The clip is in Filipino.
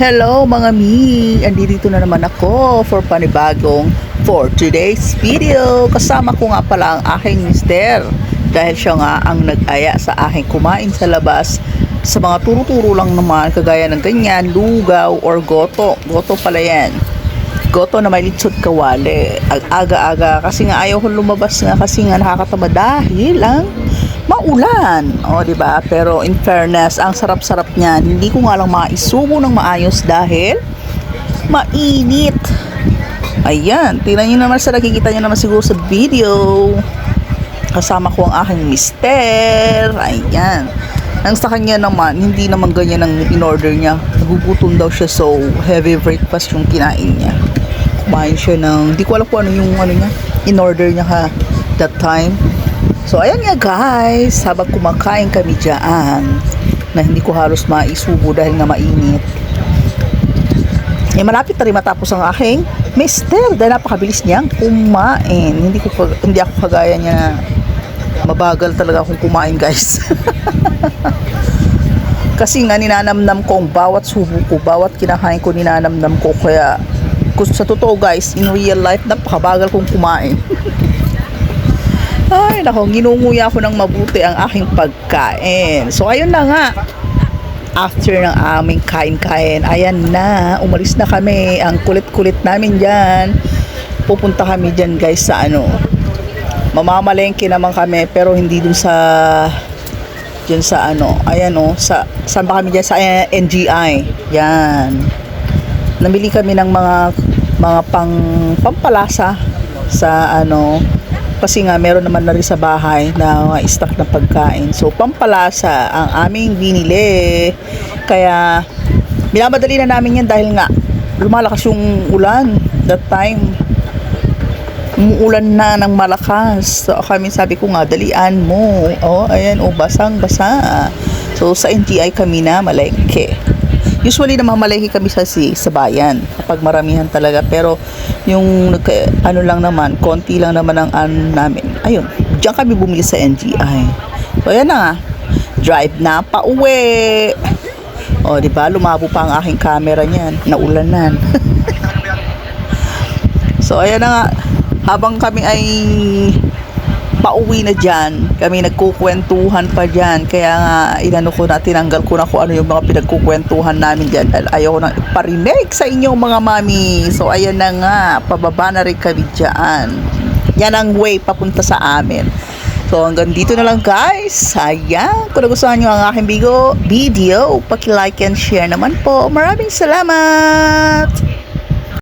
Hello mga mi! Andito na naman ako for panibagong for today's video. Kasama ko nga pala ang aking mister dahil siya nga ang nag-aya sa aking kumain sa labas sa mga turo-turo lang naman kagaya ng ganyan, lugaw or goto. Goto pala yan. Goto na may litsot kawali. Ag aga-aga kasi nga ayaw kong lumabas nga kasi nga nakakatama dahil ang maulan. O, di ba? Pero in fairness, ang sarap-sarap niyan. Hindi ko nga lang maisubo ng maayos dahil mainit. Ayan, tingnan nyo naman sa nakikita nyo naman siguro sa video. Kasama ko ang aking mister. Ayan. Nang sa kanya naman, hindi naman ganyan ang in-order niya. Nagugutom daw siya so heavy breakfast yung kinain niya. Kumain siya ng, hindi ko alam kung ano yung ano niya, in-order niya ka that time. So ayan nga guys, habang kumakain kami dyan, na hindi ko halos maisubo dahil nga mainit. Eh malapit na rin matapos ang aking mister dahil napakabilis niyang kumain. Hindi ko hindi ako kagaya niya na mabagal talaga akong kumain guys. Kasi nga ninanamnam ko ang bawat subo ko, bawat kinakain ko ninanamnam ko kaya sa totoo guys, in real life napakabagal kong kumain. Ay, nako, ginunguya ko ng mabuti ang aking pagkain. So, ayun na nga. After ng aming kain-kain, ayan na, umalis na kami. Ang kulit-kulit namin dyan. Pupunta kami dyan guys sa ano. Mamamalengke naman kami pero hindi dun sa dyan sa ano, ayan o, sa, saan ba kami dyan? Sa eh, NGI. Yan. Namili kami ng mga mga pang pampalasa sa ano, kasi nga meron naman na rin sa bahay na mga stock na pagkain. So pampalasa ang aming binili. Kaya binamadali na namin yan dahil nga lumalakas yung ulan that time. Umuulan na ng malakas. So kami sabi ko nga dalian mo. Oh, ayan oh basang basa. So sa NGI kami na malengke. Usually namamalengke kami sa si sa bayan kapag maramihan talaga pero yung ano lang naman, konti lang naman ang ano namin. Ayun, diyan kami bumili sa NGI. So ayan na. Drive na pa uwi. O, di ba? Lumabo pa ang aking camera niyan. Naulanan. so ayan na nga. Habang kami ay pauwi na dyan, kami nagkukwentuhan pa dyan. Kaya nga, inano ko na, tinanggal ko na kung ano yung mga pinagkukwentuhan namin dyan. Dahil ayaw ko nang iparinig sa inyong mga mami. So, ayan na nga, pababa na rin kami dyan. Yan ang way papunta sa amin. So, hanggang dito na lang guys. Ayan, kung nagustuhan nyo ang aking bigo, video, paki-like and share naman po. Maraming salamat!